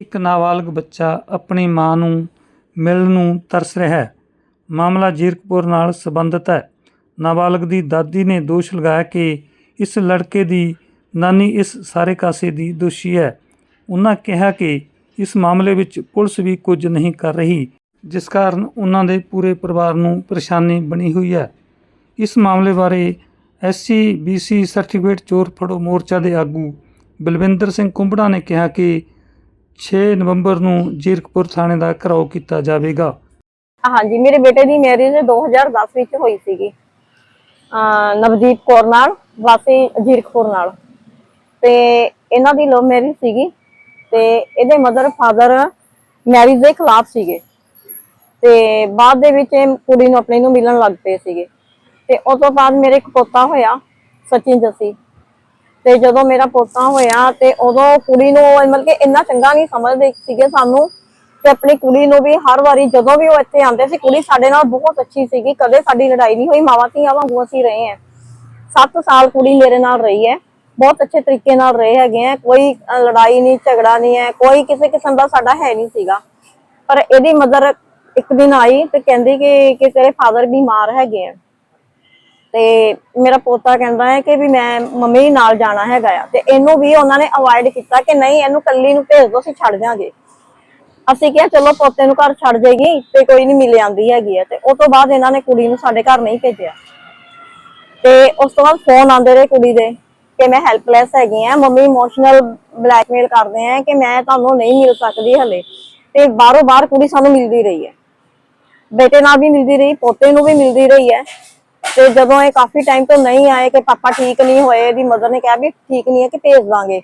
ਇੱਕ ਨਾਬਾਲਗ ਬੱਚਾ ਆਪਣੀ ਮਾਂ ਨੂੰ ਮਿਲਣ ਨੂੰ ਤਰਸ ਰਿਹਾ ਹੈ। ਮਾਮਲਾ ਜੀਰਕਪੁਰ ਨਾਲ ਸੰਬੰਧਿਤ ਹੈ। ਨਾਬਾਲਗ ਦੀ ਦਾਦੀ ਨੇ ਦੋਸ਼ ਲਗਾਇਆ ਕਿ ਇਸ ਲੜਕੇ ਦੀ ਨਾਨੀ ਇਸ ਸਾਰੇ ਕਾਸੇ ਦੀ ਦੋਸ਼ੀ ਹੈ। ਉਹਨਾਂ ਕਿਹਾ ਕਿ ਇਸ ਮਾਮਲੇ ਵਿੱਚ ਪੁਲਿਸ ਵੀ ਕੁਝ ਨਹੀਂ ਕਰ ਰਹੀ, ਜਿਸ ਕਾਰਨ ਉਹਨਾਂ ਦੇ ਪੂਰੇ ਪਰਿਵਾਰ ਨੂੰ ਪਰੇਸ਼ਾਨੀ ਬਣੀ ਹੋਈ ਹੈ। ਇਸ ਮਾਮਲੇ ਬਾਰੇ ਐਸਸੀ ਬੀਸੀ ਸਰਟੀਫਿਕੇਟ ਚੋਰ ਫੜੋ ਮੋਰਚਾ ਦੇ ਆਗੂ ਬਲਵਿੰਦਰ ਸਿੰਘ ਕੁੰਬੜਾ ਨੇ ਕਿਹਾ ਕਿ 6 ਨਵੰਬਰ ਨੂੰ ਜੀਰਕਪੁਰ ਥਾਣੇ ਦਾ ਘਰਾਓ ਕੀਤਾ ਜਾਵੇਗਾ। ਹਾਂਜੀ, ਮੇਰੇ ਬੇਟੇ ਦੀ ਮੈਰਿਜ 2010 ਵਿੱਚ ਹੋਈ ਸੀਗੀ। ਅਹ ਕੌਰ ਨਾਲ, ਵਾਸੀ ਜੀਰਕਪੁਰ ਨਾਲ। ਤੇ ਇਹਨਾਂ ਦੀ ਲਵ ਮੈਰਿਜ ਸੀਗੀ ਤੇ ਇਹਦੇ ਮਦਰ ਫਾਦਰ ਮੈਰਿਜ ਦੇ ਖਿਲਾਫ ਸੀਗੇ। ਤੇ ਬਾਅਦ ਦੇ ਵਿੱਚ ਇਹ ਕੁੜੀ ਨੂੰ ਆਪਣੇ ਨੂੰ ਮਿਲਣ ਲੱਗ ਪਏ ਸੀਗੇ। ਤੇ ਉਸ ਤੋਂ ਬਾਅਦ ਮੇਰੇ ਇੱਕ ਪੋਤਾ ਹੋਇਆ, ਸਚਿਨ ਜਸੀ। ਤੇ ਜਦੋਂ ਮੇਰਾ ਪੋਤਾ ਹੋਇਆ ਤੇ ਉਦੋਂ ਕੁੜੀ ਨੂੰ ਮਤਲਬ ਕਿ ਇੰਨਾ ਚੰਗਾ ਨਹੀਂ ਸਮਝਦੇ ਸੀਗੇ ਸਾਨੂੰ ਤੇ ਆਪਣੀ ਕੁੜੀ ਨੂੰ ਵੀ ਹਰ ਵਾਰੀ ਜਦੋਂ ਵੀ ਉਹ ਇੱਥੇ ਆਉਂਦੇ ਸੀ, ਕੁੜੀ ਸਾਡੇ ਨਾਲ ਬਹੁਤ ਅੱਛੀ ਸੀਗੀ, ਕਦੇ ਸਾਡੀ ਲੜਾਈ ਨਹੀਂ ਹੋਈ, ਮਾਵਾਂ ਧੀਆਂ ਵਾਂਗੂ ਅਸੀਂ ਰਹੇ ਹਾਂ। 7 ਸਾਲ ਕੁੜੀ ਮੇਰੇ ਨਾਲ ਰਹੀ ਹੈ, ਬਹੁਤ ਅੱਛੇ ਤਰੀਕੇ ਨਾਲ ਰਹੇ ਹੈਗੇ ਆ ਕੋਈ ਲੜਾਈ ਨਹੀਂ, ਝਗੜਾ ਨਹੀਂ ਹੈ, ਕੋਈ ਕਿਸੇ ਕਿਸਮ ਦਾ ਸਾਡਾ ਹੈ ਨਹੀਂ ਸੀਗਾ। ਪਰ ਇਹਦੀ ਮਦਰ ਇੱਕ ਦਿਨ ਆਈ ਤੇ ਕਹਿੰਦੀ ਕਿ ਕਿ ਤੇਰੇ ਫਾਦਰ ਬਿਮਾਰ ਹੈਗੇ ਆ ਤੇ ਮੇਰਾ ਪੋਤਾ ਕਹਿੰਦਾ ਹੈ ਕਿ ਵੀ ਮੈਂ ਮੰਮੀ ਨਾਲ ਜਾਣਾ ਹੈਗਾ ਆ ਤੇ ਇਹਨੂੰ ਵੀ ਉਹਨਾਂ ਨੇ ਅਵੋਇਡ ਕੀਤਾ ਕਿ ਨਹੀਂ, ਇਹਨੂੰ ਕੱਲੀ ਨੂੰ ਭੇਜ ਦੋ ਅਸੀਂ ਛੱਡ ਜਾਾਂਗੇ ਅਸੀਂ ਕਿਹਾ, ਚਲੋ ਪੋਤੇ ਨੂੰ ਘਰ ਛੱਡ ਜਾਏਗੀ ਤੇ ਕੋਈ ਨਹੀਂ ਮਿਲ ਆਂਦੀ ਹੈਗੀ ਹੈ ਤੇ ਉਸ ਤੋਂ ਬਾਅਦ ਇਹਨਾਂ ਨੇ ਕੁੜੀ ਨੂੰ ਸਾਡੇ ਘਰ ਨਹੀਂ ਭੇਜਿਆ। ਤੇ ਉਸ ਤੋਂ ਬਾਅਦ ਫੋਨ ਆਉਂਦੇ ਰਹੇ ਕੁੜੀ ਦੇ ਕਿ ਮੈਂ ਹੈਲਪਲੈਸ ਹੈਗੀ ਆ। ਮੰਮੀ ਇਮੋਸ਼ਨਲ ਬਲੈਕਮੇਲ ਕਰਦੇ ਆ ਕਿ ਮੈਂ ਤੁਹਾਨੂੰ ਨਹੀਂ ਮਿਲ ਸਕਦੀ ਹਲੇ। ਤੇ ਬਾਹਰੋਂ ਬਾਹਰ ਕੁੜੀ ਸਾਨੂੰ ਮਿਲਦੀ ਰਹੀ ਹੈ। ਬੇਟੇ ਨਾਲ ਵੀ ਮਿਲਦੀ ਰਹੀ, ਪੋਤੇ ਨੂੰ ਵੀ ਮਿਲਦੀ ਰਹੀ ਹੈ। ਤੇ ਜਦੋਂ ਇਹ ਕਾਫੀ ਟਾਈਮ ਤੋਂ ਨਹੀਂ ਆਏ ਕਿ ਪਾਪਾ ਠੀਕ ਨਹੀਂ ਹੋਏ, ਇਹਦੀ ਮਦਰ ਨੇ ਕਿਹਾ ਵੀ ਠੀਕ ਨਹੀਂ ਹੈ ਕਿ ਭੇਜ ਦਾਂਗੇ।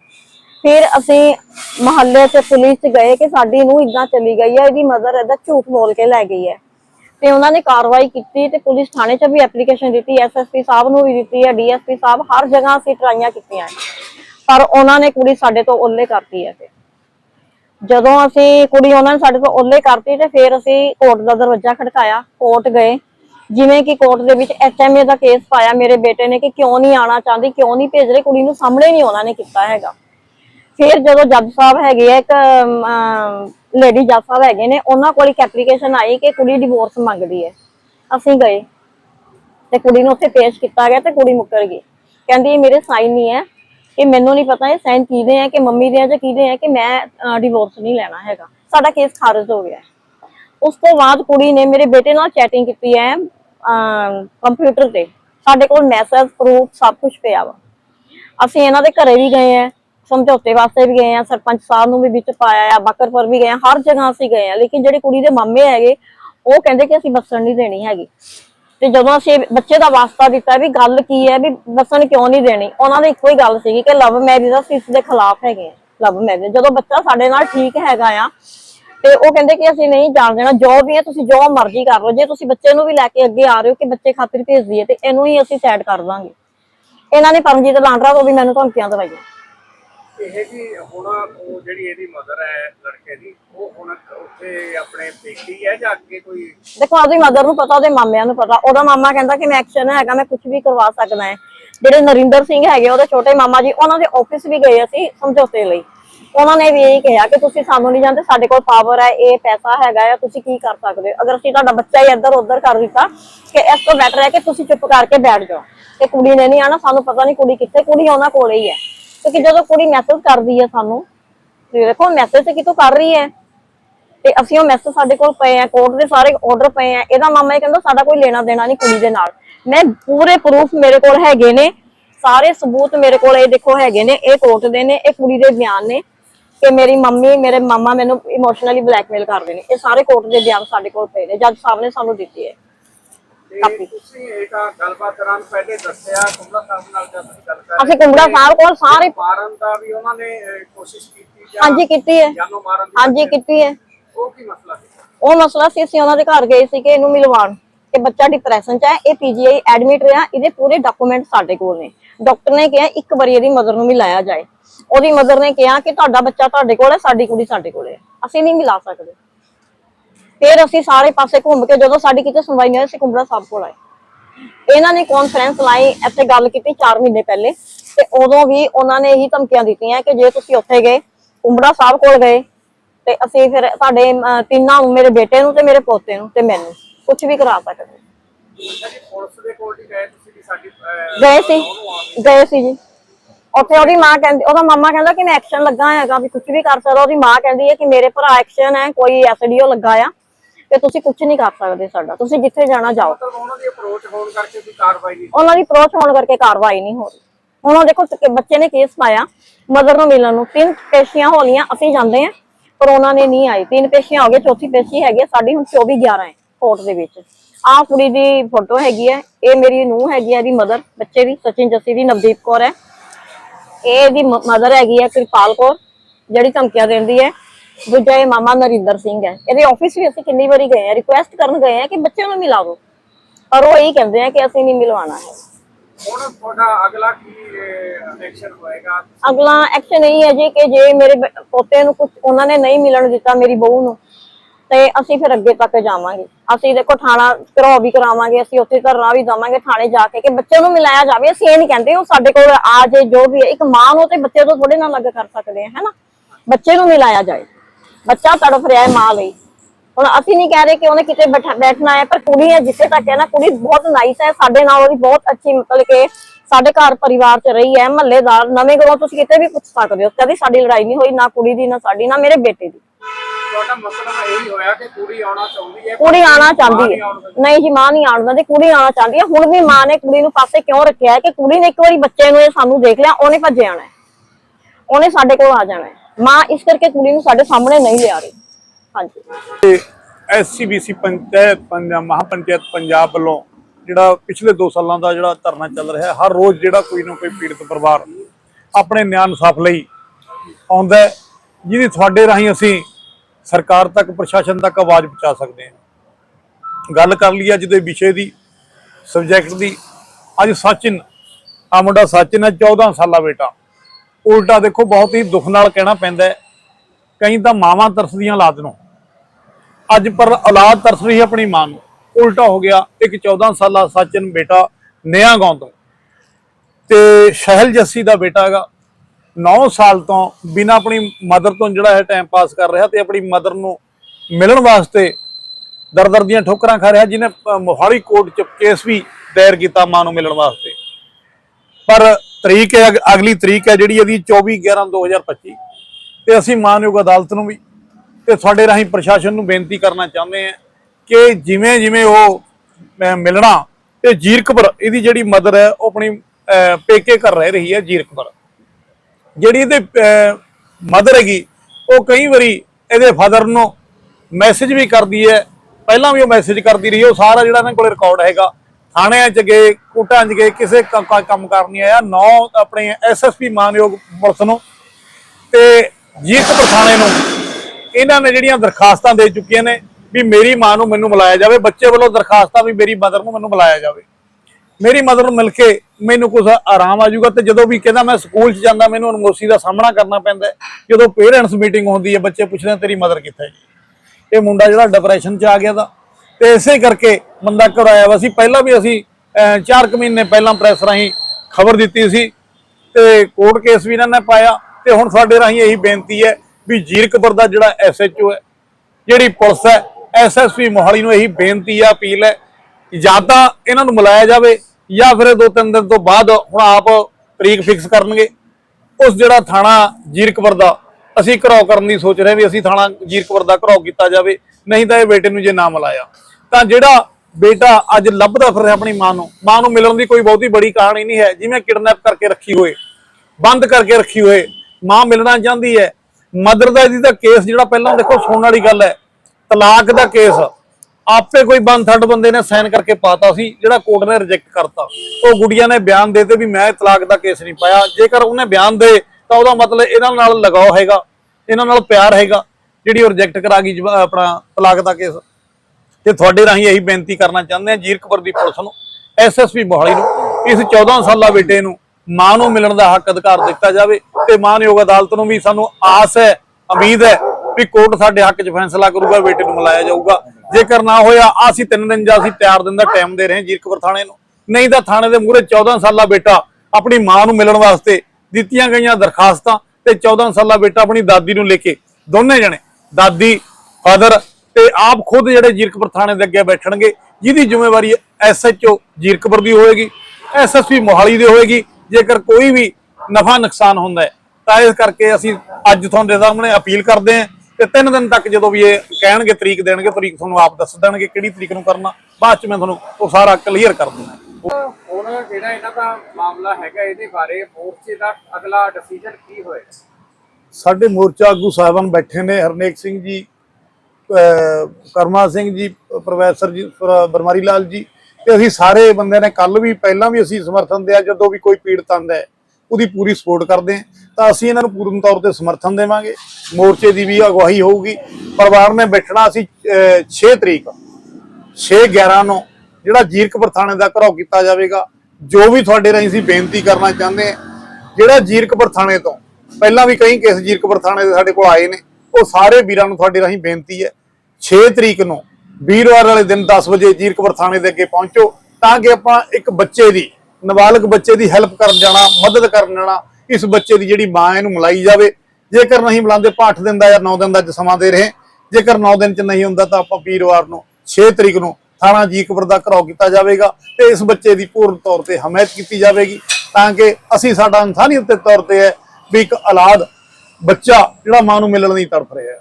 ਫਿਰ ਅਸੀਂ ਮਹੱਲੇ 'ਚ ਪੁਲਿਸ 'ਚ ਗਏ ਕਿ ਸਾਡੀ ਨੂੰ ਇਦਾਂ ਚਲੀ ਗਈ ਹੈ, ਇਹਦੀ ਮਦਰ ਇਹਦਾ ਝੂਠ ਬੋਲ ਕੇ ਲੈ ਗਈ ਹੈ। ਤੇ ਉਹਨਾਂ ਨੇ ਕਾਰਵਾਈ ਕੀਤੀ ਤੇ ਪੁਲਿਸ ਥਾਣੇ 'ਚ ਵੀ ਐਪਲੀਕੇਸ਼ਨ ਦਿੱਤੀ ਐਸਐਸਪੀ ਸਾਹਿਬ ਨੂੰ ਵੀ ਦਿੱਤੀ ਹੈ ਡੀਐਸਪੀ ਸਾਹਿਬ ਹਰ ਜਗ੍ਹਾ ਅਸੀਂ ਟਰਾਈਆਂ ਕੀਤੀਆਂ ਪਰ ਉਹਨਾਂ ਨੇ ਕੁੜੀ ਸਾਡੇ ਤੋਂ ਓਲੇ ਕਰਤੀ ਹੈ ਤੇ। ਜਦੋਂ ਅਸੀਂ ਕੁੜੀ ਉਹਨਾਂ ਨੇ ਸਾਡੇ ਤੋਂ ਓਲੇ ਕਰਤੀ ਤੇ ਫਿਰ ਅਸੀਂ ਕੋਰਟ ਦਾ ਦਰਵਾਜ਼ਾ ਖੜਕਾਇਆ, ਕੋਰਟ ਗਏ। ਜਿਵੇਂ ਕਿ ਕੋਰਟ ਦੇ ਵਿੱਚ ਐਚਐਮਏ ਦਾ ਕੇਸ ਪਾਇਆ ਮੇਰੇ ਬੇਟੇ ਨੇ ਕਿ ਕਿਉਂ ਨਹੀਂ ਆਣਾ ਚਾਹੁੰਦੀ, ਕਿਉਂ ਨਹੀਂ ਭੇਜ ਰਹੇ, ਕੁੜੀ ਨੂੰ ਸਾਹਮਣੇ ਨਹੀਂ ਉਹਨਾਂ ਨੇ ਕੀਤਾ ਹੈਗਾ। ਫਿਰ ਜਦੋਂ ਜੱਜ ਸਾਹਿਬ ਹੈਗੇ ਆ, ਇੱਕ ਲੇਡੀ ਜੱਜ ਸਾਹਿਬ ਹੈਗੇ ਨੇ, ਉਹਨਾਂ ਕੋਲ ਇੱਕ ਐਪਲੀਕੇਸ਼ਨ ਆਈ ਕਿ ਕੁੜੀ ਡਿਵੋਰਸ ਮੰਗਦੀ ਹੈ। ਅਸੀਂ ਗਏ ਤੇ ਕੁੜੀ ਨੂੰ ਉੱਥੇ ਪੇਸ਼ ਕੀਤਾ ਗਿਆ ਤੇ ਕੁੜੀ ਮੁੱਕਰ ਗਈ। ਕਹਿੰਦੀ, ਇਹ ਮੇਰੇ ਸਾਈਨ ਨਹੀਂ ਹੈ। ਇਹ ਮੈਨੂੰ ਨਹੀਂ ਪਤਾ ਇਹ ਸਾਈਨ ਕਿਹਦੇ ਆ, ਕਿ ਮੰਮੀ ਦੇ ਆ ਜਾਂ ਕਿਹਦੇ ਆ ਕਿ ਮੈਂ ਡਿਵੋਰਸ ਨਹੀਂ ਲੈਣਾ ਹੈਗਾ। ਸਾਡਾ ਕੇਸ ਖਾਰਜ ਹੋ ਗਿਆ ਉਸ ਤੋਂ ਬਾਅਦ ਕੁੜੀ ਨੇ ਮੇਰੇ ਬੇਟੇ ਨਾਲ ਚੈਟਿੰਗ ਕੀਤੀ ਹੈ ਕੰਪਿਊਟਰ ਤੇ। ਸਾਡੇ ਕੋਲ ਮੈਸੇਜ ਪ੍ਰੂਫ ਸਭ ਕੁਝ ਪਿਆ ਵਾ। ਅਸੀਂ ਇਹਨਾਂ ਦੇ ਘਰੇ ਵੀ ਗਏ ਆ ਸਮਝੌਤੇ ਵਾਸਤੇ ਵੀ ਗਏ ਆ ਸਰਪੰਚ ਸਾਹਿਬ ਨੂੰ ਵੀ ਵਿੱਚ ਪਾਇਆ ਆ, ਬਾਕਰਪੁਰ ਵੀ ਗਏ ਆ ਹਰ ਜਗ੍ਹਾ ਅਸੀਂ ਗਏ ਆ ਲੇਕਿਨ ਜਿਹੜੀ ਕੁੜੀ ਦੇ ਮਾਮੇ ਹੈਗੇ, ਉਹ ਕਹਿੰਦੇ ਕਿ ਅਸੀਂ ਬਸਣ ਨਹੀਂ ਦੇਣੀ ਹੈਗੀ। ਤੇ ਜਦੋਂ ਅਸੀਂ ਬੱਚੇ ਦਾ ਵਾਸਤਾ ਦਿੱਤਾ ਵੀ ਗੱਲ ਕੀ ਹੈ ਵੀ ਬੱਸਣ ਕਿਉਂ ਨਹੀਂ ਦੇਣੀ, ਉਹਨਾਂ ਦੀ ਇੱਕੋ ਹੀ ਗੱਲ ਸੀਗੀ ਕਿ ਲਵ ਮੈਰਿਜ ਦਾ ਅਸੀਂ ਇਸ ਦੇ ਖਿਲਾਫ ਹੈਗੇ ਆ ਲਵ ਮੈਰਿਜ ਜਦੋਂ ਬੱਚਾ ਸਾਡੇ ਨਾਲ ਠੀਕ ਹੈਗਾ ਆ ਤੇ ਉਹ ਕਹਿੰਦੇ ਕਿ ਅਸੀਂ ਨਹੀਂ ਜਾਣ ਦੇਣਾ ਜੋ ਵੀ ਹੈ ਤੁਸੀਂ ਜੋ ਮਰਜ਼ੀ ਕਰ ਲਓ। ਜੇ ਤੁਸੀਂ ਬੱਚੇ ਨੂੰ ਵੀ ਲੈ ਕੇ ਅੱਗੇ ਆ ਰਹੇ ਹੋ ਕਿ ਬੱਚੇ ਖਾਤਰ ਭੇਜ ਦਈਏ ਤੇ ਇਹਨੂੰ ਹੀ ਅਸੀਂ ਸਾਈਡ ਕਰ ਦਾਂਗੇ। ਇਹਨਾਂ ਨੇ ਪਰਮਜੀਤ ਲਾਂਡਰਾ ਤੋਂ ਵੀ ਮੈਨੂੰ ਧਮਕੀਆਂ ਦਵਾਈਆਂ। ਇਹ ਜੀ ਹੁਣ ਉਹ ਜਿਹੜੀ ਇਹਦੀ ਮਦਰ ਹੈ ਲੜਕੇ ਦੀ ਉਹ ਹੁਣ ਉੱਥੇ ਆਪਣੇ ਪੇਕੀ ਹੈ ਜਾਂ ਅੱਗੇ ਕੋਈ? ਦੇਖੋ ਉਹਦੀ ਮਦਰ ਨੂੰ ਪਤਾ ਉਹਦੇ ਮਾਮਿਆਂ ਨੂੰ ਪਤਾ। ਉਹਦਾ ਮਾਮਾ ਕਹਿੰਦਾ ਕਿ ਮੈਂ ਐਕਸ਼ਨ ਹੈਗਾ ਮੈਂ ਕੁਝ ਵੀ ਕਰਵਾ ਸਕਦਾ ਹੈ। ਜਿਹੜੇ ਨਰਿੰਦਰ ਸਿੰਘ ਹੈਗੇ ਉਹਦੇ ਛੋਟੇ ਮਾਮਾ ਜੀ ਉਹਨਾਂ ਦੇ ਆਫਿਸ ਵੀ ਗਏ ਅਸੀਂ ਸਮਝੌਤੇ ਲਈ। ਉਹਨਾਂ ਨੇ ਵੀ ਇਹ ਕਿਹਾ ਕਿ ਤੁਸੀਂ ਸਾਨੂੰ ਨਹੀਂ ਜਾਣਦੇ ਸਾਡੇ ਕੋਲ ਪਾਵਰ ਹੈ, ਇਹ ਪੈਸਾ ਹੈਗਾ ਹੈ ਤੁਸੀਂ ਕੀ ਕਰ ਸਕਦੇ ਹੋ? ਅਗਰ ਅਸੀਂ ਤੁਹਾਡਾ ਬੱਚਾ ਹੀ ਇੱਧਰ ਉੱਧਰ ਕਰ ਦਿੱਤਾ ਕਿ ਇਸ ਤੋਂ ਬੈਟਰ ਹੈ ਕਿ ਤੁਸੀਂ ਚੁੱਪ ਕਰਕੇ ਬੈਠ ਜਾਓ। ਤੇ ਕੁੜੀ ਨੇ ਨਹੀਂ ਆਣਾ ਸਾਨੂੰ ਪਤਾ ਨਹੀਂ ਕੁੜੀ ਕਿੱਥੇ, ਕੁੜੀ ਉਹਨਾਂ ਕੋਲੇ ਹੀ ਹੈ। ਕਿਉਂਕਿ ਜਦੋਂ ਕੁੜੀ ਮੈਸੇਜ ਕਰਦੀ ਹੈ ਸਾਨੂੰ ਦੇਖੋ ਮੈਸੇਜ ਤੇ ਕਿਤੋਂ ਕਰ ਰਹੀ ਹੈ? ਤੇ ਅਸੀਂ ਉਹ ਮੈਸੇਜ ਸਾਡੇ ਕੋਲ ਪਏ ਆ ਕੋਰਟ ਦੇ ਸਾਰੇ ਆਰਡਰ ਪਏ ਆ, ਇਹਦਾ ਮਾਮਾ ਇਹ ਕਹਿੰਦਾ ਸਾਡਾ ਕੋਈ ਲੈਣਾ ਦੇਣਾ ਨਹੀਂ ਕੁੜੀ ਦੇ ਨਾਲ। ਮੈਂ ਪੂਰੇ ਪ੍ਰੂਫ ਮੇਰੇ ਕੋਲ ਹੈਗੇ ਨੇ, ਸਾਰੇ ਸਬੂਤ ਮੇਰੇ ਕੋਲ ਇਹ ਦੇਖੋ ਹੈਗੇ ਨੇ, ਇਹ ਕੋਰਟ ਦੇ ਨੇ, ਇਹ ਕੁੜੀ ਦੇ ਬਿਆਨ ਨੇ। ਕਿ ਮੇਰੀ ਮੰਮੀ ਮੇਰੇ ਮਾਮਾ ਮੈਨੂੰ ਇਮੋਸ਼ਨਲੀ ਬਲੈਕਮੇਲ ਕਰਦੇ ਨੇ। ਇਹ ਸਾਰੇ ਕੋਰਟ ਦੇ ਬਿਆਨ ਸਾਡੇ ਕੋਲ ਪਏ ਨੇ। ਜੱਜ ਸਾਹਿਬ ਨੇ ਸਾਨੂੰ ਦਿੱਤੀ ਹੈ। ਤੁਸੀਂ ਇਹ ਤਾਂ ਗੱਲਬਾਤ ਦੌਰਾਨ ਪਹਿਲੇ ਦੱਸਿਆ ਕੁੰਬਲਾ ਸਾਹਿਬ ਨਾਲ ਜਦ ਗੱਲ ਕਰ ਅਸੀਂ ਕੁੰਬੜਾ ਸਾਹਿਬ ਕੋਲ ਸਾਰੇ ਮਾਰਨ ਦਾ ਵੀ ਉਹਨਾਂ ਨੇ ਕੋਸ਼ਿਸ਼ ਕੀਤੀ ਜਾਂ ਹਾਂਜੀ ਕੀਤੀ ਹੈ। ਜਾਨੋਂ ਮਾਰਨ ਦੀ ਹਾਂਜੀ ਕੀਤੀ ਹੈ। ਉਹ ਕੀ ਮਸਲਾ ਸੀ? ਉਹ ਮਸਲਾ ਸੀ ਅਸੀਂ ਉਹਨਾਂ ਦੇ ਘਰ ਗਏ ਸੀ ਕਿ ਇਹਨੂੰ ਮਿਲਵਾਉਣ। ਕਿ ਬੱਚਾ ਡਿਪਰੈਸ਼ਨ ਚ ਹੈ, ਇਹ ਪੀਜੀਆਈ ਐਡਮਿਟ ਰਿਹਾ, ਇਹਦੇ ਪੂਰੇ ਡਾਕੂਮੈਂਟ ਸਾਡੇ ਕੋਲ ਨੇ। ਡਾਕਟਰ ਨੇ ਕਿਹਾ ਇੱਕ ਵਾਰੀ ਇਹਦੀ ਮਦਰ ਨੂੰ ਮਿਲਾਇਆ ਜਾਏ। ਉਹਦੀ ਮਦਰ ਨੇ ਕਿਹਾ ਕਿ ਤੁਹਾਡਾ ਬੱਚਾ ਤੁਹਾਡੇ ਕੋਲ ਹੈ, ਸਾਡੀ ਕੁੜੀ ਸਾਡੇ ਕੋਲ ਹੈ। ਅਸੀਂ ਨਹੀਂ ਮਿਲਾ ਸਕਦੇ। ਫਿਰ ਅਸੀਂ ਸਾਰੇ ਪਾਸੇ ਘੁੰਮ ਕੇ ਜਦੋਂ ਸਾਡੀ ਕਿਤੇ ਸੁਣਵਾਈ ਨਹੀਂ ਹੋਈ, ਅਸੀਂ ਕੁੰਬੜਾ ਸਾਹਿਬ ਕੋਲ ਆਏ। ਇਹਨਾਂ ਨੇ ਕਾਨਫਰੰਸ ਲਾਈ, ਇੱਥੇ ਗੱਲ ਕੀਤੀ 4 ਮਹੀਨੇ ਪਹਿਲੇ। ਤੇ ਉਦੋਂ ਵੀ ਉਹਨਾਂ ਨੇ ਇਹੀ ਧਮਕੀਆਂ ਦਿੱਤੀਆਂ ਕਿ ਜੇ ਤੁਸੀਂ ਉੱਥੇ ਗਏ ਕੁੰਬੜਾ ਸਾਹਿਬ ਕੋਲ ਗਏ, ਤੇ ਅਸੀਂ ਫਿਰ ਤੁਹਾਡੇ ਤਿੰਨਾਂ ਨੂੰ, ਮੇਰੇ ਬੇਟੇ ਨੂੰ ਤੇ ਮੇਰੇ ਪੋਤੇ ਨੂੰ ਤੇ ਮੈਨੂੰ। ਕੁਝ ਵੀ ਕਰਾ ਸਕਦੇ। ਅੱਛਾ ਜੀ ਪੁਲਿਸ ਦੇ ਕੋਲ ਹੀ ਗਏ ਤੁਸੀਂ ਵੀ ਸਾਡੀ ਅਹ, ਗਏ ਸੀ। ਗਏ ਸੀ ਜੀ। ਉੱਥੇ ਉਹਦੀ ਮਾਂ ਕਹਿੰਦੀ ਉਹਦਾ ਮਾਮਾ ਕਹਿੰਦਾ ਕਿ ਮੈਂ ਐਕਸ਼ਨ ਲੱਗਾ ਹੈਗਾ ਵੀ ਕੁਝ ਵੀ ਕਰ ਸਕਦਾ। ਉਹਦੀ ਮਾਂ ਕਹਿੰਦੀ ਹੈ ਕਿ ਮੇਰੇ ਭਰਾ ਐਕਸ਼ਨ ਹੈ ਕੋਈ ਐਸਡੀਓ ਲੱਗਾ ਆ ਤੇ ਤੁਸੀਂ ਕੁਝ ਨਹੀਂ ਕਰ ਸਕਦੇ ਸਾਡਾ। ਤੁਸੀਂ ਜਿੱਥੇ ਜਾਣਾ ਜਾਓ। ਉਹਨਾਂ ਦੀ ਅਪਰੋਚ ਹੋਣ ਕਰਕੇ ਕੋਈ ਕਾਰਵਾਈ ਨਹੀਂ। ਉਹਨਾਂ ਦੀ ਅਪਰੋਚ ਹੋਣ ਕਰਕੇ ਕਾਰਵਾਈ ਨਹੀਂ ਹੋ ਰਹੀ। ਹੁਣ ਉਹ ਦੇਖੋ ਬੱਚੇ ਨੇ ਕੇਸ ਪਾਇਆ ਮਦਰ ਨੂੰ ਮਿਲਣ ਨੂੰ। ਤਿੰਨ ਪੇਸ਼ੀਆਂ ਹੋ ਲਈਆਂ ਅਸੀਂ ਜਾਂਦੇ ਆ ਪਰ ਉਹਨਾਂ ਨੇ ਨਹੀਂ ਆਈ। ਤਿੰਨ ਪੇਸ਼ੀਆਂ ਹੋ ਗਏ ਚੌਥੀ ਪੇਸ਼ੀ ਹੈਗੀ ਸਾਡੀ ਹੁਣ 24 11 ਹੈ। ਕੋਰਟ ਦੇ ਵਿੱਚ। ਆਹ ਕੁੜੀ ਦੀ ਫੋਟੋ ਹੈਗੀ ਹੈ ਇਹ ਮੇਰੀ ਨੂੰਹ ਹੈਗੀ ਹੈ ਇਹਦੀ ਮਦਰ ਬੱਚੇ ਦੀ ਸਚਿਨ ਜੱਸੀ ਦੀ ਨਵਦੀਪ ਕੌਰ ਹੈ। ਇਹ ਇਹਦੀ ਮਦਰ ਹੈਗੀ ਹੈ ਕਿਰਪਾਲ ਕੌਰ ਜਿਹੜੀ ਧਮਕੀਆਂ ਦਿੰਦੀ ਹੈ। ਦੂਜਾ ਇਹ ਮਾਮਾ ਨਰਿੰਦਰ ਸਿੰਘ ਹੈ। ਇਹਦੇ ਆਫਿਸ ਵੀ ਅਸੀਂ ਕਿੰਨੀ ਵਾਰੀ ਗਏ ਆ ਰਿਕੁਐਸਟ ਕਰਨ ਗਏ ਆ ਕਿ ਬੱਚਿਆਂ ਨੂੰ ਮਿਲਾ ਦਿਓ। ਪਰ ਉਹ ਇਹ ਕਹਿੰਦੇ ਆ ਕਿ ਅਸੀਂ ਨਹੀਂ ਮਿਲਵਾਉਣਾ ਹੈ। ਹੁਣ ਤੁਹਾਡਾ ਅਗਲਾ ਕੀ ਐਕਸ਼ਨ ਹੋਏਗਾ? ਅਗਲਾ ਐਕਸ਼ਨ ਇਹ ਹੈ ਜੀ ਕਿ ਜੇ ਮੇਰੇ ਪੋਤੇ ਨੂੰ ਕੁਝ ਉਹਨਾਂ ਨੇ ਨਹੀਂ ਮਿਲਣ ਦਿੱਤਾ ਮੇਰੀ ਬਹੂ ਨੂੰ ਤੇ ਅਸੀਂ ਫਿਰ ਅੱਗੇ ਤੱਕ ਜਾਵਾਂਗੇ। ਅਸੀਂ ਦੇਖੋ ਥਾਣਾ ਘਰੋ ਵੀ ਕਰਾਵਾਂਗੇ, ਅਸੀਂ ਉੱਥੇ ਧਰਨਾ ਵੀ ਦਵਾਂਗੇ, ਥਾਣੇ ਜਾ ਕੇ ਕਿ ਬੱਚੇ ਨੂੰ ਮਿਲਾਇਆ ਜਾਵੇ। ਅਸੀਂ ਇਹ ਨਹੀਂ ਕਹਿੰਦੇ ਉਹ ਸਾਡੇ ਕੋਲ ਆ ਜੇ ਜੋ ਵੀ ਹੈ, ਇੱਕ ਮਾਂ ਨੂੰ ਤੇ ਬੱਚੇ ਤੋਂ ਥੋੜੇ ਨਾਲ ਲੱਗ ਕਰ ਸਕਦੇ ਆ ਹੈਨਾ? ਬੱਚੇ ਨੂੰ ਮਿਲਾਇਆ ਜਾਏ। ਬੱਚਾ ਤੜਫ ਰਿਹਾ ਹੈ ਮਾਂ ਲਈ। ਹੁਣ ਅਸੀਂ ਨਹੀਂ ਕਹਿ ਰਹੇ ਕਿ ਉਹਨੇ ਕਿਤੇ ਬੈਠਾ- ਬੈਠਣਾ ਹੈ, ਪਰ ਕੁੜੀ ਹੈ, ਜਿੱਥੇ ਤੱਕ ਹੈ ਨਾ, ਕੁੜੀ ਬਹੁਤ ਨਾਈਸ ਹੈ, ਸਾਡੇ ਨਾਲ ਉਹਦੀ ਬਹੁਤ ਅੱਛੀ ਮਤਲਬ ਕਿ ਸਾਡੇ ਘਰ ਪਰਿਵਾਰ ਚ ਰਹੀ ਹੈ, ਮਹੱਲੇਦਾਰ, ਨਵੇਂ ਕੋਲੋਂ ਤੁਸੀਂ ਕਿਤੇ ਵੀ ਪੁੱਛ ਸਕਦੇ ਹੋ, ਕਦੀ ਸਾਡੀ ਲੜਾਈ ਨਹੀਂ ਹੋਈ, ਨਾ ਕੁੜੀ ਦੀ, ਨਾ ਸਾਡੀ, ਨਾ ਮੇਰੇ ਬੇਟੇ ਦੀ। ਤੁਹਾਡਾ ਮਤਲਬ ਇਹੀ ਹੋਇਆ ਕਿ ਕੁੜੀ ਆਉਣਾ ਚਾਹੁੰਦੀ ਹੈ ਕੁੜੀ ਆਣਾ ਚਾਹੁੰਦੀ ਹੈ। ਨਹੀਂ ਜੀ ਮਾਂ ਨਹੀਂ ਆਉਣ ਦਿੰਦੀ ਕੁੜੀ ਆਣਾ ਚਾਹੁੰਦੀ ਹੈ। ਹੁਣ ਵੀ ਮਾਂ ਨੇ ਕੁੜੀ ਨੂੰ ਪਾਸੇ ਕਿਉਂ ਰੱਖਿਆ ਹੈ ਕਿ ਕੁੜੀ ਨੇ ਇੱਕ ਵਾਰੀ ਬੱਚੇ ਨੂੰ ਇਹ ਸਾਨੂੰ ਦੇਖ ਲਿਆ ਉਹਨੇ ਭੱਜੇ ਆਣਾ ਹੈ। ਉਹਨੇ ਸਾਡੇ ਕੋਲ ਆ ਜਾਣਾ ਹੈ। ਮਾਂ ਇਸ ਕਰਕੇ ਕੁੜੀ ਨੂੰ ਸਾਡੇ ਸਾਹਮਣੇ ਨਹੀਂ ਲਿਆ ਰਹੀ। ਹਾਂਜੀ। ਐਸਸੀਬੀਸੀ ਪੰਚਾਇਤ ਪੰਜਾਬ ਮਹਾਪੰਚਾਇਤ ਪੰਜਾਬ ਵੱਲੋਂ ਜਿਹੜਾ ਪਿਛਲੇ 2 ਸਾਲਾਂ ਦਾ ਜਿਹੜਾ ਧਰਨਾ ਚੱਲ ਰਿਹਾ ਹੈ ਹਰ ਰੋਜ਼ ਜਿਹੜਾ ਕੋਈ ਨਾ ਕੋਈ ਪੀੜਤ ਪਰਿਵਾਰ ਆਪਣੇ ਨਿਆਂ ਇਨਸਾਫ ਲਈ ਆਉਂਦਾ ਜਿਹਦੀ ਤੁਹਾਡੇ ਰਾਹੀਂ ਅਸੀਂ ਸਰਕਾਰ ਤੱਕ, ਪ੍ਰਸ਼ਾਸਨ ਤੱਕ ਆਵਾਜ਼ ਪਹੁੰਚਾ ਸਕਦੇ ਹਾਂ। ਗੱਲ ਕਰ ਲਈ ਅੱਜ ਦੇ ਵਿਸ਼ੇ ਦੀ ਸਬਜੈਕਟ ਦੀ। ਅੱਜ ਸਚਿਨ ਆ ਮੁੰਡਾ ਸਚਿਨ ਹੈ 14 ਸਾਲਾ ਬੇਟਾ। ਉਲਟਾ ਦੇਖੋ, ਬਹੁਤ ਹੀ ਦੁੱਖ ਨਾਲ ਕਹਿਣਾ ਪੈਂਦਾ ਹੈ। ਕਈ ਤਾਂ ਮਾਵਾਂ ਤਰਸਦੀਆਂ ਔਲਾਦ ਨੂੰ। ਅੱਜ ਪਰ ਔਲਾਦ ਤਰਸ ਰਹੀ ਹੈ ਆਪਣੀ ਮਾਂ ਨੂੰ। ਉਲਟਾ ਹੋ ਗਿਆ, ਇੱਕ 14 ਸਾਲਾ ਸਚਿਨ ਬੇਟਾ, ਨਿਆਂ ਗਾਉਂ ਤੋਂ। ਤੇ ਸ਼ਹਿਲ ਜੱਸੀ ਦਾ ਬੇਟਾ ਹੈਗਾ। 9 ਸਾਲ ਤੋਂ ਬਿਨਾਂ ਆਪਣੀ ਮਦਰ ਤੋਂ ਜਿਹੜਾ ਹੈ ਟਾਈਮ ਪਾਸ ਕਰ ਰਿਹਾ ਤੇ ਆਪਣੀ ਮਦਰ ਨੂੰ ਮਿਲਣ ਵਾਸਤੇ ਦਰ ਦਰ ਦੀਆਂ ਠੋਕਰਾਂ ਖਾ ਰਿਹਾ ਜਿਹਨੇ ਮੋਹਾਲੀ ਕੋਰਟ ਚ ਕੇਸ ਵੀ ਦਾਇਰ ਕੀਤਾ ਮਾਂ ਨੂੰ ਮਿਲਣ ਵਾਸਤੇ। ਪਰ ਤਰੀਕ ਹੈ ਅਗ- ਅਗਲੀ ਤਰੀਕ ਹੈ ਜਿਹੜੀ ਇਹਦੀ 24 11 2025 ਤੇ ਅਸੀਂ ਮਾਨਯੋਗ ਅਦਾਲਤ ਨੂੰ ਵੀ ਤੇ ਤੁਹਾਡੇ ਰਾਹੀਂ ਪ੍ਰਸ਼ਾਸਨ ਨੂੰ ਬੇਨਤੀ ਕਰਨਾ ਚਾਹੁੰਦੇ ਆ ਕਿ ਜਿਵੇਂ ਜਿਵੇਂ ਉਹ ਮਿਲਣਾ ਤੇ ਜੀਰਕਪੁਰ ਇਹਦੀ ਜਿਹੜੀ ਮਦਰ ਹੈ ਉਹ ਆਪਣੀ ਅਹ, ਪੇਕੇ ਕਰ ਰਹਿ ਰਹੀ ਹੈ ਜੀਰਕਪੁਰ। ਜਿਹੜੀ ਇਹਦੇ ਮਦਰ ਹੈਗੀ, ਉਹ ਕਈ ਵਾਰੀ ਇਹਦੇ ਫਾਦਰ ਨੂੰ ਮੈਸੇਜ ਵੀ ਕਰਦੀ ਹੈ। ਪਹਿਲਾਂ ਵੀ ਉਹ ਮੈਸੇਜ ਕਰਦੀ ਰਹੀ, ਉਹ ਸਾਰਾ ਜਿਹੜਾ ਇਹਨਾਂ ਕੋਲ ਰਿਕਾਰਡ ਹੈਗਾ। ਥਾਣਿਆਂ 'ਚ ਗਏ ਕੋਟਾਂ 'ਚ ਗਏ, ਕਿਸੇ ਕੰਮ ਕਰ ਨਹੀਂ ਆਇਆ। ਨੌ ਆਪਣੇ ਐਸਐਸਪੀ ਮਾਨਯੋਗ ਪੁਲਿਸ ਨੂੰ ਤੇ ਜੀਤ ਥਾਣੇ ਨੂੰ ਇਹਨਾਂ ਨੇ ਜਿਹੜੀਆਂ ਦਰਖਾਸਤਾਂ ਦੇ ਚੁੱਕੀਆਂ ਨੇ ਵੀ ਮੇਰੀ ਮਾਂ ਨੂੰ ਮੈਨੂੰ ਬੁਲਾਇਆ ਜਾਵੇ, ਬੱਚੇ ਵੱਲੋਂ ਦਰਖਾਸਤਾਂ ਵੀ ਮੇਰੀ ਮਦਰ ਨੂੰ ਮੈਨੂੰ ਬੁਲਾਇਆ ਜਾਵੇ। ਮੇਰੀ ਮਦਰ ਨੂੰ ਮਿਲ ਕੇ ਮੈਨੂੰ ਕੁਝ ਆਰਾਮ ਆ ਜਾਊਗਾ ਤੇ ਜਦੋਂ ਵੀ ਕਹਿੰਦਾ ਮੈਂ ਸਕੂਲ 'ਚ ਜਾਂਦਾ, ਮੈਨੂੰ ਅਨਮੋਸੀ ਦਾ ਸਾਹਮਣਾ ਕਰਨਾ ਪੈਂਦਾ ਜਦੋਂ ਪੇਰੈਂਟਸ ਮੀਟਿੰਗ ਹੁੰਦੀ ਹੈ, ਬੱਚੇ ਪੁੱਛਦੇ ਤੇਰੀ ਮਦਰ ਕਿੱਥੇ ਹੈ ਇਹ ਮੁੰਡਾ ਜਿਹੜਾ ਡਿਪਰੈਸ਼ਨ 'ਚ ਆ ਗਿਆ ਦਾ ਤੇ ਇਸੇ ਕਰਕੇ ਬੰਦਾ ਘਰ ਆਇਆ ਵਾ ਸੀ। ਪਹਿਲਾਂ ਵੀ ਅਸੀਂ 4 ਕੁ ਮਹੀਨੇ ਪਹਿਲਾਂ ਪ੍ਰੈਸ ਰਾਹੀਂ ਖਬਰ ਦਿੱਤੀ ਸੀ ਤੇ ਕੋਰਟ ਕੇਸ ਵੀ ਇਹਨਾਂ ਨੇ ਪਾਇਆ। ਤੇ ਹੁਣ ਸਾਡੇ ਰਾਹੀਂ ਇਹੀ ਬੇਨਤੀ ਹੈ ਵੀ ਜੀਰਕਪੁਰ ਦਾ ਜਿਹੜਾ ਐਸਐਚਓ ਹੈ, ਜਿਹੜੀ ਪੁਲਿਸ ਹੈ ਐਸਐਸਪੀ ਮੋਹਾਲੀ ਨੂੰ ਇਹੀ ਬੇਨਤੀ ਆ, ਅਪੀਲ ਹੈ ਜਾਂ ਤਾਂ ਇਹਨਾਂ ਨੂੰ ਮਿਲਾਇਆ ਜਾਵੇ ਜਾਂ ਫਿਰ ਦੋ ਤਿੰਨ ਦਿਨ ਤੋਂ ਬਾਅਦ ਹੁਣ ਆਪ ਤਰੀਕ ਫਿਕਸ ਕਰਨਗੇ। ਉਸ ਜਿਹੜਾ ਥਾਣਾ ਜੀਰਕਪੁਰ ਦਾ ਅਸੀਂ ਘਰਾਓ ਕਰਨ ਦੀ ਸੋਚ ਰਹੇ ਵੀ ਅਸੀਂ ਥਾਣਾ ਜੀਰਕਪੁਰ ਦਾ ਘਰਾਓ ਕੀਤਾ ਜਾਵੇ, ਨਹੀਂ ਤਾਂ ਇਹ ਬੇਟੇ ਨੂੰ ਜੇ ਨਾ ਮਿਲਾਇਆ। ਤਾਂ ਜਿਹੜਾ ਬੇਟਾ ਅੱਜ ਲੱਭਦਾ ਫਿਰ ਆਪਣੀ ਮਾਂ ਨੂੰ ਮਾਂ ਨੂੰ ਮਿਲਣ ਦੀ ਕੋਈ ਬਹੁਤੀ ਬੜੀ ਕਹਾਣੀ ਨਹੀਂ ਹੈ, ਜਿਵੇਂ ਕਿਡਨੈਪ ਕਰਕੇ ਰੱਖੀ ਹੋਏ, ਬੰਦ ਕਰਕੇ ਰੱਖੀ ਹੋਏ, ਮਾਂ ਮਿਲਣਾ ਚਾਹੁੰਦੀ ਹੈ। ਮਦਰ ਦਾ ਜੀ ਦਾ ਕੇਸ ਜਿਹੜਾ ਪਹਿਲਾਂ ਦੇਖੋ ਸੁਣਨ ਵਾਲੀ ਗੱਲ ਹੈ, ਤਲਾਕ ਦਾ ਕੇਸ ਆਪੇ ਕੋਈ ਬੰਦ ਬੰਦੇ ਨੇ ਸਾਈਨ ਕਰਕੇ ਪਾਤਾ ਸੀ, ਜਿਹੜਾ ਕੋਰਟ ਨੇ ਰਿਜੈਕਟ ਕਰਤਾ। ਉਹ ਗੁੜੀਆ ਨੇ ਬਿਆਨ ਦੇਤੇ ਵੀ ਮੈਂ ਤਲਾਕ ਦਾ ਕੇਸ ਨਹੀਂ ਪਾਇਆ। ਜੇਕਰ ਉਹਨੇ ਬਿਆਨ ਦੇ, ਤਾਂ ਉਹਦਾ ਮਤਲਬ ਇਹਨਾਂ ਨਾਲ ਲਗਾਓ ਹੈਗਾ, ਇਹਨਾਂ ਨਾਲ ਪਿਆਰ ਹੈਗਾ, ਜਿਹੜੀ ਉਹ ਰਿਜੈਕਟ ਕਰਾ ਗਈ ਆਪਣਾ ਤਲਾਕ ਦਾ ਕੇਸ। ਤੇ ਤੁਹਾਡੇ ਰਾਹੀਂ ਇਹੀ ਬੇਨਤੀ ਕਰਨਾ ਚਾਹੁੰਦੇ ਆ ਜੀਰਕਪੁਰ ਦੀ ਪੁਲਿਸ ਨੂੰ ਐਸਐਸਪੀ ਮੋਹਾਲੀ ਨੂੰ, ਇਸ 14 ਸਾਲਾ ਬੇਟੇ ਨੂੰ ਮਾਂ ਨੂੰ ਮਿਲਣ ਦਾ ਹੱਕ ਅਧਿਕਾਰ ਦਿੱਤਾ ਜਾਵੇ ਤੇ ਮਾਨਯੋਗ ਅਦਾਲਤ ਨੂੰ ਵੀ ਸਾਨੂੰ ਆਸ ਹੈ, ਉਮੀਦ ਹੈ ਵੀ ਕੋਰਟ ਸਾਡੇ ਹੱਕ 'ਚ ਫੈਸਲਾ ਕਰੂਗਾ, ਬੇਟੇ ਨੂੰ ਮਿਲਾਇਆ ਜਾਊਗਾ। ਜੇਕਰ ਨਾ ਹੋਇਆ ਆਹ ਅਸੀਂ ਤਿੰਨ ਦਿਨ ਜਾਂ ਅਸੀਂ ਤਿਆਰ ਦਿਨ ਦਾ ਟਾਈਮ ਦੇ ਰਹੇ ਹਾਂ ਜੀਰਕਪੁਰ ਥਾਣੇ ਨੂੰ। ਨਹੀਂ ਤਾਂ ਥਾਣੇ ਦੇ ਮੂਹਰੇ 14 ਸਾਲਾ ਬੇਟਾ ਆਪਣੀ ਮਾਂ ਨੂੰ ਮਿਲਣ ਵਾਸਤੇ ਦਿੱਤੀਆਂ ਗਈਆਂ ਦਰਖਾਸਤਾਂ ਤੇ 14 ਸਾਲਾ ਬੇਟਾ ਆਪਣੀ ਦਾਦੀ ਨੂੰ ਲੈ ਕੇ ਦੋਨੇ ਜਣੇ, ਦਾਦੀ ਫਾਦਰ ਤੇ ਆਪ ਖੁਦ ਜਿਹੜੇ ਜੀਰਕਪੁਰ ਥਾਣੇ ਦੇ ਅੱਗੇ ਬੈਠਣਗੇ, ਜਿਹਦੀ ਜ਼ਿੰਮੇਵਾਰੀ ਐਸਐਚਓ ਜੀਰਕਪੁਰ ਦੀ ਹੋਏਗੀ ਐਸਐਸਪੀ ਮੋਹਾਲੀ ਦੀ ਹੋਏਗੀ, ਜੇਕਰ ਕੋਈ ਵੀ ਨਫਾ ਨੁਕਸਾਨ ਹੁੰਦਾ ਹੈ, ਤਾਂ ਇਸ ਕਰਕੇ ਅਸੀਂ ਅੱਜ ਤੁਹਾਡੇ ਸਾਹਮਣੇ ਅਪੀਲ ਕਰਦੇ ਹਾਂ ਤੇ ਤਿੰਨ ਦਿਨ ਤੱਕ ਜਦੋਂ ਵੀ ਇਹ ਕਹਿਣਗੇ ਤਰੀਕ ਦੇਣਗੇ ਤਰੀਕ ਤੁਹਾਨੂੰ ਆਪ ਦੱਸ ਦੇਣਗੇ ਕਿਹੜੀ ਤਰੀਕ ਨੂੰ ਕਰਨਾ। ਬਾਅਦ ਚ ਮੈਂ ਤੁਹਾਨੂੰ ਉਹ ਸਾਰਾ ਕਲੀਅਰ ਕਰ ਦੂੰਗਾ। ਹੁਣ ਜਿਹੜਾ ਇਹਨਾਂ ਦਾ ਮਾਮਲਾ ਹੈਗਾ ਇਹਦੇ ਬਾਰੇ ਮੋਰਚੇ ਦਾ ਅਗਲਾ ਡਿਸੀਜਨ ਕੀ ਹੋਏਗਾ? ਸਾਡੇ ਮੋਰਚਾ ਆਗੂ ਸਾਹਿਬਾਨ ਬੈਠੇ ਨੇ ਹਰਨੇਕ ਸਿੰਘ ਜੀ ਕਰਮਾ ਸਿੰਘ ਜੀ ਪ੍ਰੋਫੈਸਰ ਜੀ ਬਰਮਾਰੀ ਲਾਲ ਜੀ ਤੇ ਅਸੀਂ ਸਾਰੇ ਬੰਦੇ ਨੇ ਕੱਲ ਵੀ ਪਹਿਲਾਂ ਵੀ ਅਸੀਂ ਸਮਰਥਨ ਦਿਆ ਜਦੋਂ ਵੀ ਕੋਈ ਪੀੜਤ ਆਂਦਾ ਹੈ। ਉਹਦੀ ਪੂਰੀ ਸਪੋਰਟ ਕਰਦੇ ਹਾਂ। ਤਾਂ ਅਸੀਂ ਇਹਨਾਂ ਨੂੰ ਪੂਰਨ ਤੌਰ ਤੇ ਸਮਰਥਨ ਦੇਵਾਂਗੇ। ਮੋਰਚੇ ਦੀ ਵੀ ਅਗਵਾਈ ਹੋਊਗੀ। ਪਰਿਵਾਰ ਨੇ ਬੈਠਣਾ ਅਸੀਂ 6 ਤਰੀਕ 6 11 ਨੂੰ। ਜਿਹੜਾ ਜੀਰਕਪੁਰ ਥਾਣੇ ਦਾ ਘਰਾਓ ਕੀਤਾ ਜਾਵੇਗਾ, ਜੋ ਵੀ ਤੁਹਾਡੇ ਰਾਹੀਂ ਅਸੀਂ ਬੇਨਤੀ ਕਰਨਾ ਚਾਹੁੰਦੇ ਹਾਂ, ਜਿਹੜਾ ਜੀਰਕਪੁਰ ਥਾਣੇ ਤੋਂ, ਪਹਿਲਾਂ ਵੀ ਕਈ ਕੇਸ ਜੀਰਕਪੁਰ ਥਾਣੇ ਦੇ ਸਾਡੇ ਕੋਲ ਆਏ ਨੇ, ਉਹ ਸਾਰੇ ਵੀਰਾਂ ਨੂੰ ਤੁਹਾਡੇ ਰਾਹੀਂ ਬੇਨਤੀ ਹੈ 6 ਤਰੀਕ ਨੂੰ ਵੀਰਵਾਰ ਵਾਲੇ ਦਿਨ 10 ਵਜੇ ਜੀਰਕਪੁਰ ਥਾਣੇ ਦੇ ਅੱਗੇ ਪਹੁੰਚੋ, ਤਾਂ ਕਿ ਆਪਾਂ ਇੱਕ ਬੱਚੇ ਦੀ ਨਾਬਾਲਗ ਬੱਚੇ ਦੀ ਹੈਲਪ ਕਰਨ ਜਾਣਾ, ਮਦਦ ਕਰਨ ਜਾਣਾ, ਇਸ ਬੱਚੇ ਦੀ ਜਿਹੜੀ ਮਾਂ ਹੈ, ਇਹਨੂੰ ਮਿਲਾਈ ਜਾਵੇ। ਜੇਕਰ ਨਹੀਂ ਮਿਲਾਉਂਦੇ ਪਾਠ ਦਿਨ ਦਾ ਜਾਂ 9 ਦਿਨ ਦਾ ਸਮਾਂ ਦੇ ਰਹੇ ਜੇਕਰ 9 ਦਿਨ ਚ ਨਹੀਂ ਹੁੰਦਾ, ਤਾਂ ਆਪਾਂ ਵੀਰਵਾਰ ਨੂੰ 6 ਤਰੀਕ ਨੂੰ ਥਾਣਾ ਜੀਕਪੁਰ ਦਾ ਘਰਾਓ ਕੀਤਾ ਜਾਵੇਗਾ ਤੇ ਇਸ ਬੱਚੇ ਦੀ ਪੂਰਨ ਤੌਰ ਤੇ ਹਮਾਇਤ ਕੀਤੀ ਜਾਵੇਗੀ ਤਾਂ ਕਿ ਅਸੀਂ ਸਾਡਾ ਇਨਸਾਨੀਅਤ ਦੇ ਤੌਰ ਤੇ ਹੈ ਵੀ ਇੱਕ ਔਲਾਦ ਬੱਚਾ ਜਿਹੜਾ ਮਾਂ ਨੂੰ ਮਿਲਣ ਦੀ ਤੜਫ ਰਿਹਾ ਹੈ।